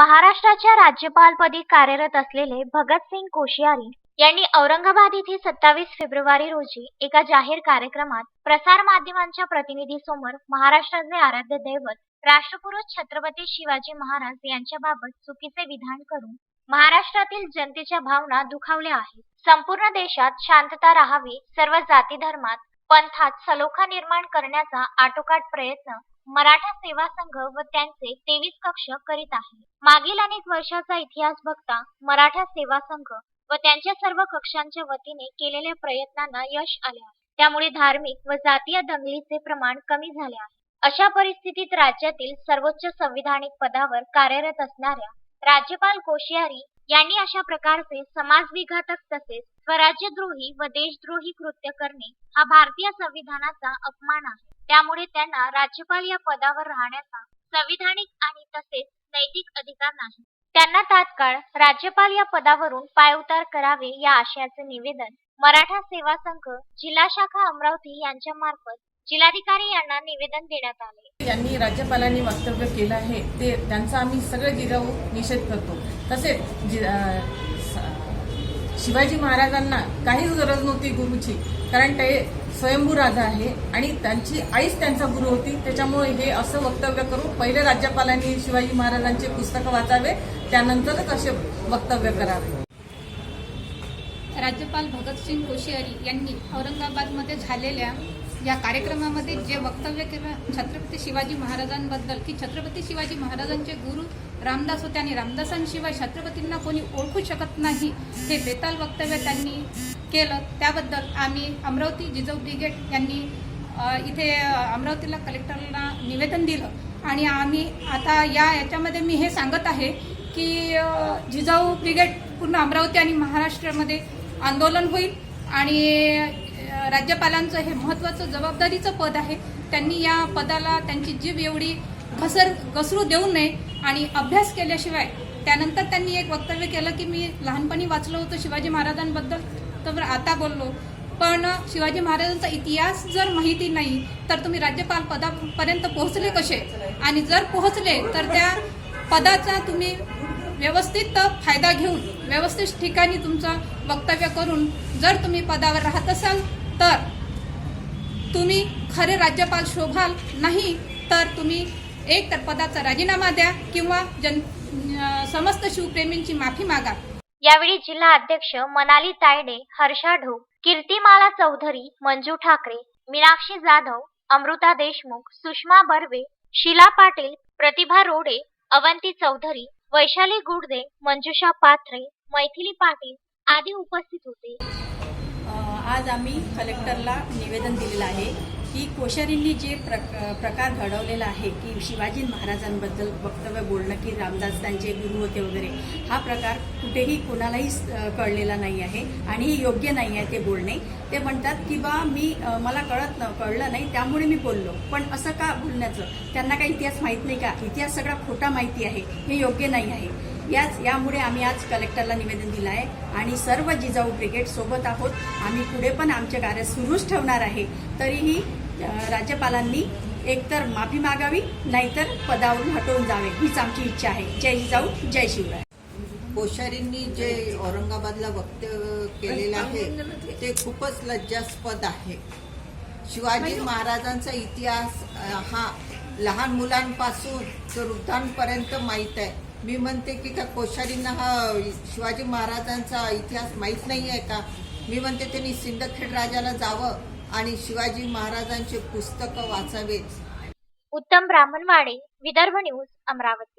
महाराष्ट्राच्या राज्यपालपदी कार्यरत असलेले भगतसिंग कोश्यारी यांनी औरंगाबाद येथे सत्तावीस फेब्रुवारी रोजी एका जाहीर कार्यक्रमात प्रसार माध्यमांच्या प्रतिनिधीसमोर महाराष्ट्राचे आराध्य दैवत राष्ट्रपुरुष छत्रपती शिवाजी महाराज यांच्याबाबत चुकीचे विधान करून महाराष्ट्रातील जनतेच्या भावना दुखावल्या आहेत. संपूर्ण देशात शांतता राहावी सर्व जाती धर्मात पंथात सलोखा निर्माण करण्याचा आटोकाट प्रयत्न मराठा सेवा संघ व त्यांचे तेवीस कक्ष करीत आहे. मागील अनेक वर्षाचा इतिहास बघता मराठा सेवा संघ व त्यांच्या सर्व कक्षांच्या वतीने केलेल्या प्रयत्नांना यश आले आहे. त्यामुळे धार्मिक व जातीय दंगलीचे प्रमाण कमी झाले आहे. अशा परिस्थितीत राज्यातील सर्वोच्च संविधानिक पदावर कार्यरत असणाऱ्या राज्यपाल कोश्यारी यांनी अशा प्रकारचे समाजविघातक तसेच स्वराज्यद्रोही व देशद्रोही कृत्य करणे हा भारतीय संविधानाचा अपमान आहे. त्यामुळे त्यांना राज्यपाल या पदावर राहण्याचा संविधानिक आणि तसेच नैतिक अधिकार नाही. त्यांना तात्काळ राज्यपाल या पदावरून पायउतार करावे या आशयाचे निवेदन मराठा सेवा संघ जिल्हा शाखा अमरावती यांच्या मार्फत जिल्हाधिकारी यांना निवेदन देण्यात आले. यांनी राज्यपालांनी वक्तव्य केलं आहे ते त्यांचा आम्ही सगळे जिजाऊ निषेध करतो. तसेच शिवाजी महाराजांना काहीच गरज नव्हती गुरुची कारण ते स्वयंभू राजा आहे आणि त्यांची आईच त्यांचा गुरु होती. त्याच्यामुळे हे असं वक्तव्य करून पहिले राज्यपालांनी शिवाजी महाराजांचे पुस्तकं वाचावे त्यानंतरच असे वक्तव्य करावे. राज्यपाल भगतसिंग कोश्यारी यांनी औरंगाबादमध्ये झालेल्या या कार्यक्रमामध्ये जे वक्तव्य केलं छत्रपती शिवाजी महाराजांबद्दल की छत्रपती शिवाजी महाराजांचे गुरु रामदास होते आणि रामदासांशिवाय छत्रपतींना कोणी ओळखू शकत नाही हे बेताल वक्तव्य त्यांनी केलं. त्याबद्दल आम्ही अमरावती जिजाऊ ब्रिगेड यांनी इथे अमरावतीला कलेक्टरला निवेदन दिलं. आणि आम्ही आता या याच्यामध्ये मी हे सांगत आहे की जिजाऊ ब्रिगेड पूर्ण अमरावती आणि महाराष्ट्रामध्ये आंदोलन होईल आणि राज्यपालांचं हे महत्त्वाचं जबाबदारीचं पद आहे. त्यांनी या पदाला त्यांची जीव एवढी घसर घसरू देऊ नये आणि अभ्यास केल्याशिवाय त्यानंतर त्यांनी एक वक्तव्य केलं की मी लहानपणी वाचलं होतं शिवाजी महाराजांबद्दल. तर आता बोललो. पण शिवाजी महाराजांचा इतिहास जर माहिती नाही तर तुम्ही राज्यपाल पदापर्यंत पोहोचले कसे? आणि जर पोहोचले तर त्या पदाचा तुम्ही व्यवस्थित फायदा घेऊन व्यवस्थित ठिकाणी तुमचं वक्तव्य करून जर तुम्ही पदावर राहत असाल तर तुम्ही खरे राज्यपाल शोभाल नाही तर तुम्ही एक तर पदाचा राजीनामा द्या किंवा जन समस्त शिवप्रेमींची माफी मागा. यावेळी जिल्हा अध्यक्ष मनाली तायडे हर्षा ढोक कीर्तिमाला चौधरी मंजू ठाकरे मीनाक्षी जाधव अमृता देशमुख सुषमा बर्वे शीला पाटील प्रतिभा रोडे अवंती चौधरी वैशाली गुडदे मंजुषा पाथरे मैथिली पाटील आदी उपस्थित होते. आज आम्ही कलेक्टरला निवेदन दिलेलं आहे. की कोश्यारींनी जे प्रक प्रकार घडवलेला आहे की शिवाजी महाराजांबद्दल वक्तव्य बोलणं की रामदास त्यांचे गुरु होते वगैरे हा प्रकार कुठेही कोणालाही कळलेला नाही आहे आणि हे योग्य नाही आहे ते बोलणे. ते म्हणतात की बा मी मला कळत न कळलं नाही त्यामुळे मी बोललो. पण असं का बोलण्याचं? त्यांना काही इतिहास माहीत नाही का? इतिहास सगळा खोटा माहिती आहे हे योग्य नाही आहे. याच यामुळे आम्ही आज कलेक्टरला निवेदन दिलं आहे आणि सर्व जिजाऊ ब्रिगेड सोबत आहोत. आम्ही पुढे पण आमचे कार्य सुरूच ठेवणार आहे. तरीही राज्यपालांनी एकतर माफी मागावी नाहीतर पदावरून हटवून जावे हीच आमची इच्छा आहे. जय जिजाऊ जय शिवराय. कोश्यारींनी जे औरंगाबादला वक्तव्य केलेलं आहे ते खूपच लज्जास्पद आहे. शिवाजी महाराजांचा इतिहास हा लहान मुलांपासून तर वृद्धांपर्यंत माहीत आहे. मी म्हणते की त्या कोश्यारींना हा शिवाजी महाराजांचा इतिहास माहीत नाही आहे का? मी म्हणते त्यांनी सिंदखेड राजाला जावं आणि शिवाजी महाराजांचे पुस्तकं वाचावेत. उत्तम ब्राह्मणवाडे विदर्भ न्यूज अमरावती.